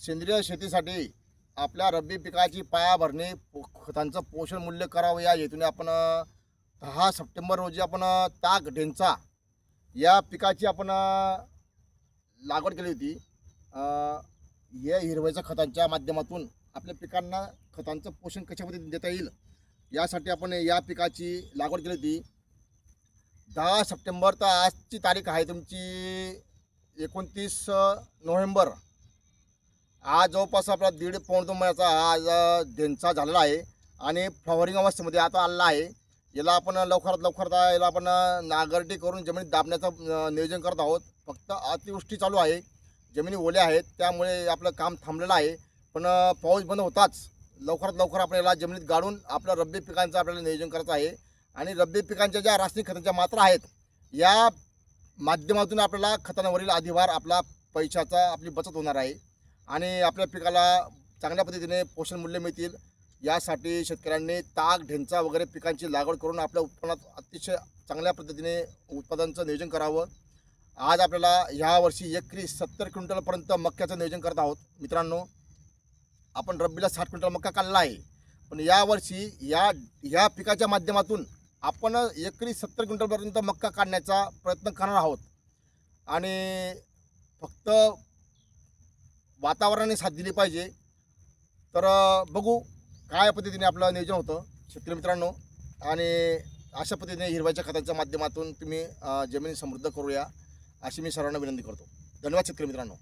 सेंद्रिय शेतीसाठी आपल्या रब्बी पिकाची पायाभरणी पो- खतांचं पोषण मूल्य करावं या हेतूने आपण दहा सप्टेंबर रोजी आपण ताक ढेंचा या पिकाची आपण लागवड केली होती. या हिरव्याच्या खतांच्या माध्यमातून आपल्या पिकांना खतांचं पोषण कशा पद्धतीने देता येईल यासाठी आपण या पिकाची लागवड केली होती. दहा सप्टेंबर तर आजची तारीख आहे तुमची एकोणतीस नोव्हेंबर. आज जवळपास आपला दीड पौंड दोन महिन्याचा आज अ, झालेला आहे आणि फ्लॉवरिंग अवस्थेमध्ये आता आलेला आहे. याला आपण लवकरात लवकर याला आपण नागरटी करून जमिनीत दाबण्याचं नियोजन करत आहोत. फक्त अतिवृष्टी चालू आहे. जमिनी ओल्या आहेत. त्यामुळे आपलं काम थांबलेलं आहे. पण पाऊस बंद होताच लवकरात लवकर आपण याला जमिनीत गाडून आपलं रब्बी पिकांचं आपल्याला नियोजन करायचं आहे. आणि रब्बी पिकांच्या ज्या रासायनिक खतांच्या मात्रा आहेत या माध्यमातून आपल्याला खतांवरील अधिभार आपला पैशाचा आपली बचत होणार आहे. आणि आपल्या पिकाला चांगल्या पद्धतीने पोषण मूल्य मिळतील. यासाठी शेतकऱ्यांनी ताक ढेंचा वगैरे पिकांची लागवड करून आपल्या उत्पन्नात अतिशय चांगल्या पद्धतीने उत्पादनाचं नियोजन करावं. आज आपल्याला ह्या वर्षी एकरी सत्तर क्विंटलपर्यंत मक्याचं नियोजन करत आहोत. मित्रांनो आपण रब्बीला साठ क्विंटल मक्का काढला आहे. पण यावर्षी या ह्या पिकाच्या माध्यमातून आपण एकरी सत्तर क्विंटलपर्यंत मक्का काढण्याचा प्रयत्न करणार आहोत. आणि फक्त वातावरणाने साथ दिली पाहिजे. तर बघू काय पद्धतीने आपलं नियोजन होतं शेतकरी मित्रांनो. आणि अशा पद्धतीने हिरव्याच्या खतांच्या माध्यमातून तुम्ही जमिनी जमीन समृद्ध करूया अशी मी सर्वांना विनंती करतो. धन्यवाद शेतकरी मित्रांनो.